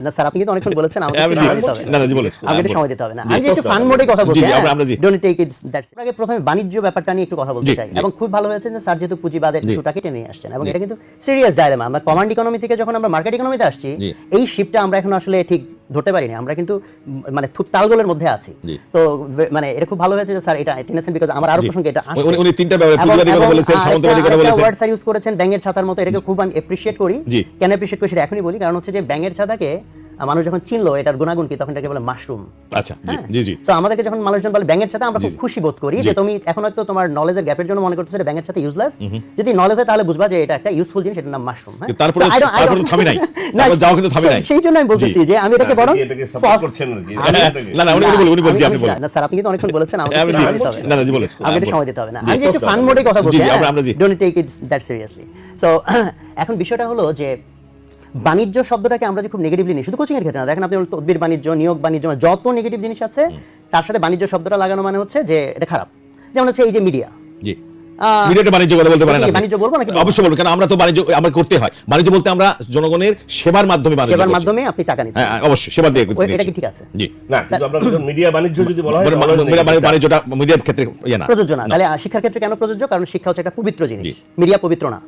না স্যার আপনি কিন্তু অনেকক্ষণ বলেছেন আমাকে জি, সময় দিতে হবে না, না, জি, বলেন। আমাকে সময় দিতে হবে না আমি একটু ফান মোডে কথা বলছি আমরা- আমরা জি। ডোন্ট টেক ইট দ্যাটস আগে প্রথমে বাণিজ্য ব্যাপারটা নিয়ে একটু কথা বলতে চাই এবং খুব ভালো হয়েছে যে স্যার যেহেতু পুঁজিবাদের। ইস্যুটাকে টেনে নিয়ে আসছেন এবং এটা কিন্তু সিরিয়াস ডাইলেমা আমরা কমান্ড ইকোনমি থেকে যখন আমরা মার্কেট ইকোনমিতে আসছি। এই শিপটা আমরা এখন আসলে ঠিক ধরতে পারিনি। আমরা কিন্তু মানে খুব তালগোলের মধ্যে আছি। তো মানে এটা খুব ভালো হয়েছে যে স্যার এটা টেনেছেন বিকজ আমার আরও। প্রসঙ্গে এটা আসছে। উনি তিনটা ব্যাপারে পুঁজিবাদী কথা বলেছেন, সামন্তবাদী কথা বলেছেন। ওয়ার্ড স্যার ইউজ করেছেন ব্যাঙের ছাতার মতো এটাকে খুব আমি অ্যাপ্রিশিয়েট করি। কেন অ্যাপ্রিশিয়েট করি সেটা এখনই বলি কারণ হচ্ছে যে ব্যাঙের ছাতাকে মানুষ যখন চিনলো এটার গুণাগুণ কি তখন এটাকে বলে মাশরুম আচ্ছা জি জি জি। তো আমাদেরকে যখন মানুষজন বলে ব্যাঙের ছাতা আমরা খুব খুশি বোধ করি যে তুমি এখন হয়তো তোমার নলেজের গ্যাপের জন্য মনে করতেছো যে ব্যাঙের ছাতা ইউজলেস যদি নলেজ হয় তাহলে বুঝবা যে এটা একটা ইউজফুল জিনিস এটার নাম মাশরুম হ্যাঁ? তারপরে থামি নাই। তারপর যাও কিন্তু থামি সেই- নাই। সেই জন্য আমি বলতেছি যে আমি এটাকে বরং এটাকে সাপোর্ট করছেন আর কি না না উনি উনি উনি বলুন আপনি আমি- না স্যার আপনি কিন্তু অনেকক্ষণ বলেছেন আমাকে আমি একটু জি সময় দিতে হবে। না না জি বলুন। আমাকে সময় দিতে হবে না। আমি যে একটু ফান মোডে কথা বলছি। Don't take it that seriously so এখন বিষয়টা হলো যে বাণিজ্য শব্দটাকে আমরা যে খুব নেগেটিভলি নিই শুধু কোচিং এর ক্ষেত্রে না দেখেন আপনি তদবির বাণিজ্য নিয়োগ বাণিজ্য মানে যত নেগেটিভ জিনিস আছে তার সাথে বাণিজ্য শব্দটা লাগানো মানে হচ্ছে যে এটা খারাপ। যেমন হচ্ছে এই যে মিডিয়া জি। মিডিয়াটা বাণিজ্য কথা বলতে পারেন আপনি কি আপনি। বাণিজ্য বলব নাকি অবশ্যই বলব কারণ আমরা তো বাণিজ্য আমরা করতে হয়। বাণিজ্য বলতে আমরা জনগণের সেবার মাধ্যমে বাণিজ্য সেবার মাধ্যমে আপনি টাকা নিচ্ছেন। হ্যাঁ অবশ্যই সেবা দিয়ে করতে এটা কি ঠিক আছে? জি। না কিন্তু আমরা যখন মিডিয়া বাণিজ্য যদি বলা হয় মানে মিডিয়া- বাণিজ্যটা মিডিয়ার ক্ষেত্রে ইয়ে না। প্রযোজ্য না। তাহলে শিক্ষার ক্ষেত্রে কেন প্রযোজ্য? কারণ শিক্ষা হচ্ছে একটা পবিত্র জিনিস। মিডিয়া পবিত্র না।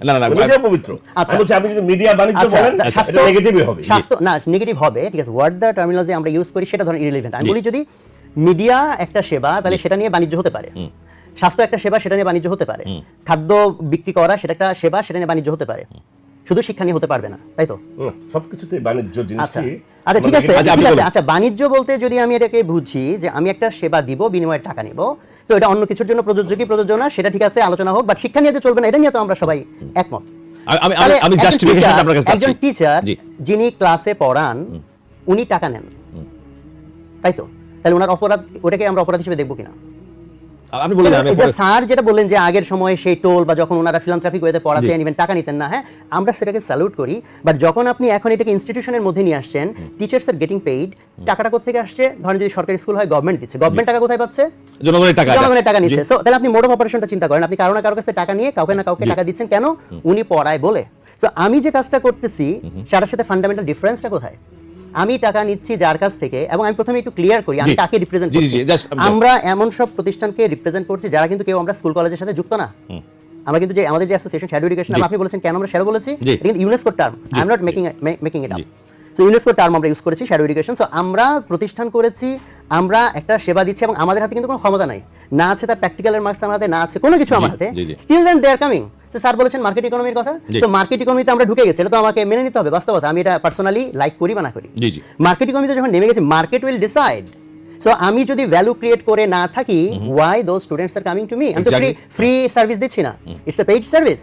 না না না পবিত্র। আচ্ছা। বলছি আপনি যদি মিডিয়া বাণিজ্য আচ্ছা বলেন স্বাস্থ্য- নেগেটিভই হবে। স্বাস্থ্য না নেগেটিভ হবে ঠিক আছে। ওয়ার্ড দ্য টার্মিনোলজি আমরা ইউজ করি সেটা ধরেন ইরিলেভেন্ট আমি বলি যদি মিডিয়া একটা সেবা তাহলে সেটা নিয়ে বাণিজ্য হতে পারে। স্বাস্থ্য একটা সেবা সেটা নিয়ে বাণিজ্য হতে পারে। খাদ্য বিক্রি করা সেটা একটা সেবা সেটা নিয়ে বাণিজ্য হতে পারে। শুধু শিক্ষা নিয়ে হতে পারবে না তাই তো? হুম, সবকিছুতেই বাণিজ্য আচ্ছা। জিনিসটি আচ্ছা ঠিক আছে। আচ্ছা। আচ্ছা বাণিজ্য বলতে যদি আমি এটাকে বুঝি যে আমি একটা সেবা দিব বিনিময়ে টাকা নিব তো এটা অন্য কিছুর জন্য প্রযোজ্য কি প্রযোজ্য না সেটা ঠিক আছে আলোচনা হোক বা শিক্ষা নিয়ে যে চলবে না এটা নিয়ে তো আমরা সবাই একমত। আমি জাস্টিফিকেশন আপনার কাছে একজন টিচার যিনি ক্লাসে পড়ান উনি টাকা নেন। তাই তো? তাহলে ওনার অপরাধ ওটাকে আমরা অপরাধ হিসেবে দেখব কিনা? আপনি আমি স্যার যেটা যে আগের সময় সেই টোল বা যখন ওনারা ফিলান্থ্রাফিক ওয়েতে পড়াতেন ইভেন টাকা নিতেন না হ্যাঁ আমরা সেটাকে স্যালুট করি বাট যখন আপনি এখন এটাকে ইনস্টিটিউশনের মধ্যে নিয়ে আসছেন টিচার্স আর গেটিং পেইড টাকাটা কোথেকে আসছে? ধরেন যদি সরকারি স্কুল হয় গভর্নমেন্ট দিচ্ছে। গভর্নমেন্ট টাকা কোথায় পাচ্ছে? জনগণের টাকা জনগণের টাকা নিচ্ছে। সো তাহলে আপনি মোড অফ অপারেশনটা চিন্তা করেন। আপনি কারও না কারও কাছে টাকা নিয়ে কাউকে না কাউকে টাকা দিচ্ছেন কেন? উনি পড়ায় বলে। তো আমি যে কাজটা করতেছি সেটার সাথে ফান্ডামেন্টাল ডিফারেন্সটা কোথায়? আমি টাকা নিচ্ছি যার কাছ থেকে এবং আমি প্রথমে একটু ক্লিয়ার করি আমি। কাকে রিপ্রেজেন্ট করছি। আমরা এমন সব প্রতিষ্ঠানকে রিপ্রেজেন্ট করছি যারা কিন্তু কেউ আমরা স্কুল কলেজের সাথে যুক্ত না। আমরা কিন্তু যে আমাদের যে অ্যাসোসিয়েশন শ্যাডো এডুকেশন। আপনি বলেছেন কেন আমরা শ্যাডো বলেছি? এটা কিন্তু UNESCO term I am not making making it up. তো ইউনেস্কো টার্ম আমরা ইউজ করেছি শ্যাডো এডুকেশন সো আমরা প্রতিষ্ঠান করেছি আমরা একটা সেবা দিচ্ছি এবং আমাদের হাতে কিন্তু কোনো ক্ষমতা নাই। না আছে তার প্র্যাকটিক্যালের মার্কস আমার হাতে না আছে কোনো কিছু আমার হাতে। Still then they are coming তো স্যার বলেছেন মার্কেট ইকোনমির কথা। তো মার্কেট ইকোনমিতে আমরা ঢুকে গেছি এটা তো আমাকে মেনে নিতে হবে বাস্তবতা। আমি এটা পার্সোনালি লাইক করি বা না করি। জি, জি। মার্কেট ইকোনমিতে যখন নেমে গেছি মার্কেট উইল ডিসাইড সো আমি যদি ভ্যালু ক্রিয়েট করে না থাকি why those students are coming to me আমি তো ফ্রি ফ্রি সার্ভিস দিচ্ছি না। It's a paid service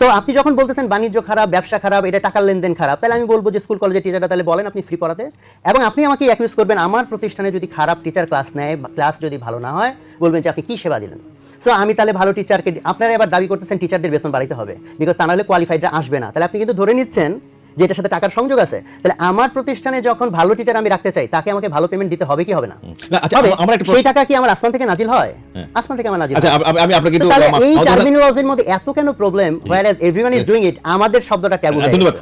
so আপনি যখন বলতেছেন বাণিজ্য খারাপ ব্যবসা খারাপ এটা টাকার লেনদেন খারাপ তাহলে আমি বলব যে স্কুল কলেজের টিচাররা তাহলে বলেন আপনি ফ্রি পড়াতে। এবং আপনি আমাকে অ্যাকিউজ করবেন আমার প্রতিষ্ঠানে যদি খারাপ টিচার ক্লাস নেয় ক্লাস যদি ভালো না হয় বলবেন যে আপনি কি সেবা দিলেন? সো আমি তাহলে ভালো টিচারকে আপনারা এবার দাবি করতেছেন টিচারদের বেতন বাড়াইতে হবে। বিকজ তা নাহলে কোয়ালিফাইডরা আসবে না। তাহলে আপনি কিন্তু ধরে নিচ্ছেন যে এটার সাথে টাকার সংযোগ আছে। তাহলে আমার প্রতিষ্ঠানে যখন ভালো টিচার আমি রাখতে চাই তাকে আমাকে ভালো পেমেন্ট দিতে হবে কি হবে না? আচ্ছা, সেই টাকা কি আমার আসমান থেকে নাজিল হয়? হ্যাঁ। আসমান থেকে আমার নাজিল আচ্ছা। আমি- আপনাকে এই টার্মিনোলজির মধ্যে এত কেন problem whereas everyone is doing it আমাদের শব্দটা ট্যাবু ধন্যবাদ।